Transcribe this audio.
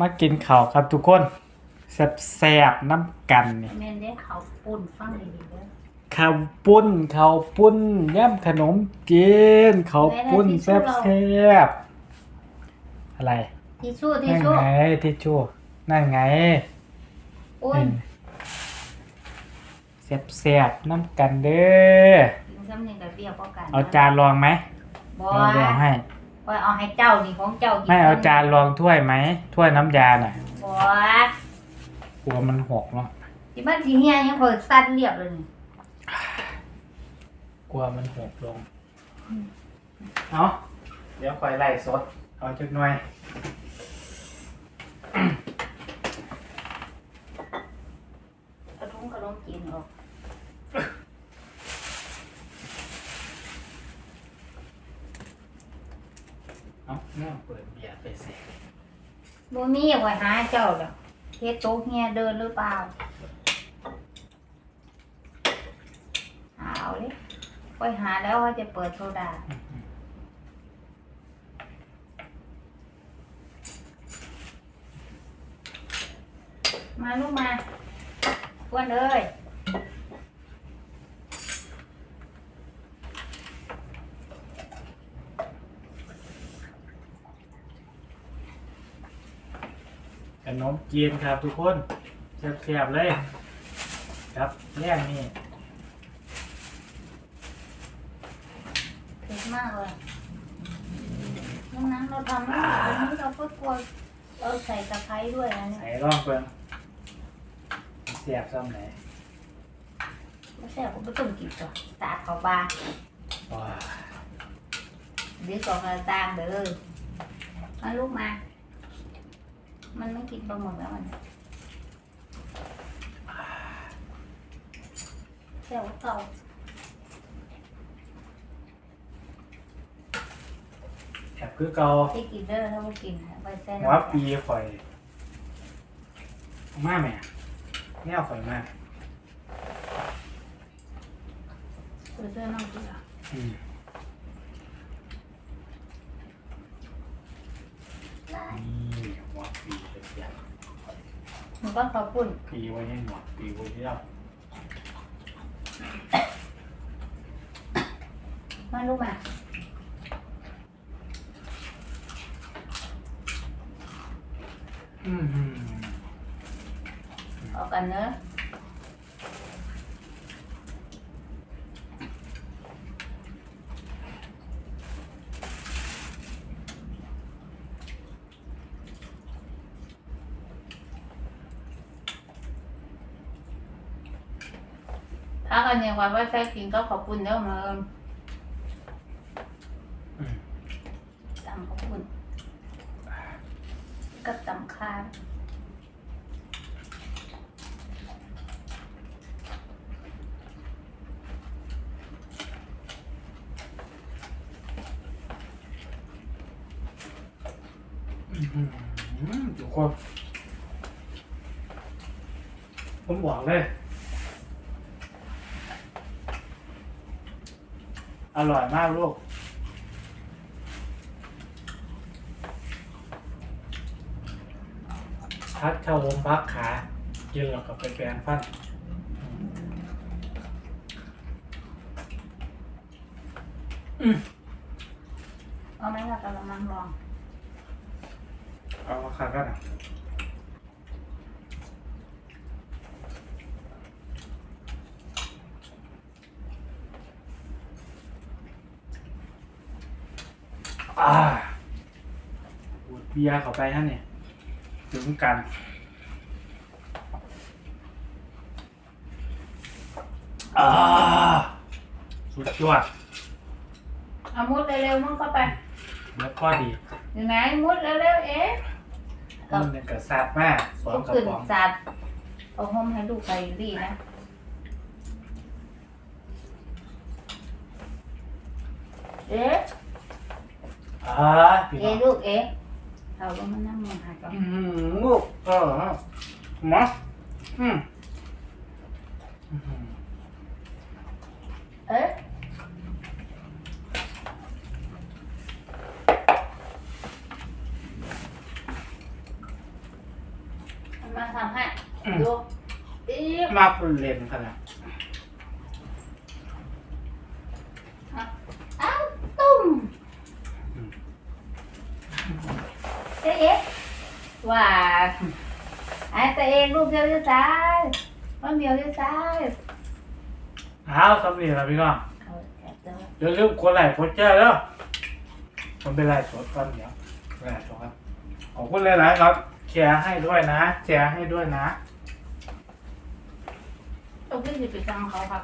มากินข้าวครับทุกคนแซ่บๆน้ำกันนี่แม่นได้เขาปุ่นฟังดีๆเด้อข้าวปุ้นข้าวปุ้นแย้มขนมจีนข้าวปุ้นแซ่บๆอะไรทิชชู่ทิชนั่นชู่ไงทิชชู่นั่นไงอุ่นแซ่บๆน้ำกันเด้อกินซ้ำหนึ่งกับเบี้ยวพอกันเอาจานรองไหมบ่เอาเดี๋ยวให้ ว่าเอาให้เจ้านี่ของเจ้ากินไม่เอาจานรองถ้วยไหมถ้วยน้ำยาน่ะบ่กลัวมันหกเนาะที่มันสิเฮียยังเปิดสั้นเรียบเลยนี่กลัวมันหกลง เอาเดี๋ยวคอยไล่สด เอาจักหน่อย เอาถุงขนมจีนออก เอาเปิดเบียร์ไปสิบ่มีอย่างไว้หาเจ้าดอกเฮ็ดโต๊ะเฮียเดินหรือเปล่าเอาเลยไปหาแล้วว่าจะเปิดโซดา มาลูกมาอ้วนเอ้ย นมจีนครับทุกคนแซ่บๆเลยครับแย่งนี่เผ็ดมากเลยน้ำน้ำเราทำไม่หมดวันนี้เราก็กลัวเราใส่ตะไคร้ด้วยนะเนี่ยใส่ร่องเปิงแซ่บซ่อมไหนไม่ใช่ผมไม่ต้องกินก่อนตาเขาบาว้า เดี๋ยวก่อนกระตางเด้อมาลูกมา มันไม่กินปลาหมึกแล้วมันแซ่บเก่าแอบคือเกาที่กินเด้อถ้าไม่กินไปแซ่บหัวปีข่อยเอามาแม่แนวข่อยมากไปเสื้อน้องกินเหรออืม ได้ นี่หัวปีเป็นยัง มันก็ขอบคุณปีไว้ให้หัวปีไว้ที่เรามาลูกมาอืมอืมออกกันเนอะ ถ้ากันเนี่ยว่าว่าใส่กินก็ขอบคุณเด้อมาเอิ้นอืมตำขอบคุณกับตำข้าวอืมอืมทุกคนผมบอกเลย อร่อยมากลูก พัดเข้าลมพักขากินแล้วก็ไปแปรงฟันเอาไหมล่ะกระมังลอง เอาขากันอะ อ่าบูดเบียร์เข้าไปฮะเนี่ยถึงกัน อ่า สุดยอดเอามุดเร็วๆมึงเข้าไปแล้วก็ดีอยู่ไหนมุดเร็วๆเอ๊ะมันเป็นกระซับมากสองก็กระขึ้นป๋องจัดเอาห้อมให้ลูกไปดีนะเอ๊ะ อ่าพี่น้เอ๊ะองลูกเอ๊ะเอาลงมานั่งมองหาก่อนอืมลูกเออมาอืมอืมเอ๊ะมาทำให้อืมดูอีบมาคุณเลนขนาด อ้าวตุ้มเจ๊เอ๊ะ ว่าไอ้ตัวเองลูกเดียวที่ซ้ายมันเดียวที่ซ้ายอ้าวสำเร็จแล้วพี่น้องเอาแอบเจอเดี๋ยวเรื่องกดไลค์กดแชร์แล้วมันเป็นไลฟ์สดก่อนเดี๋ยวไลฟ์สดครับขอบคุณหลายๆครับแชร์ให้ด้วยนะแชร์ให้ด้วยนะ ต้องขึ้นไปจังเขาครับ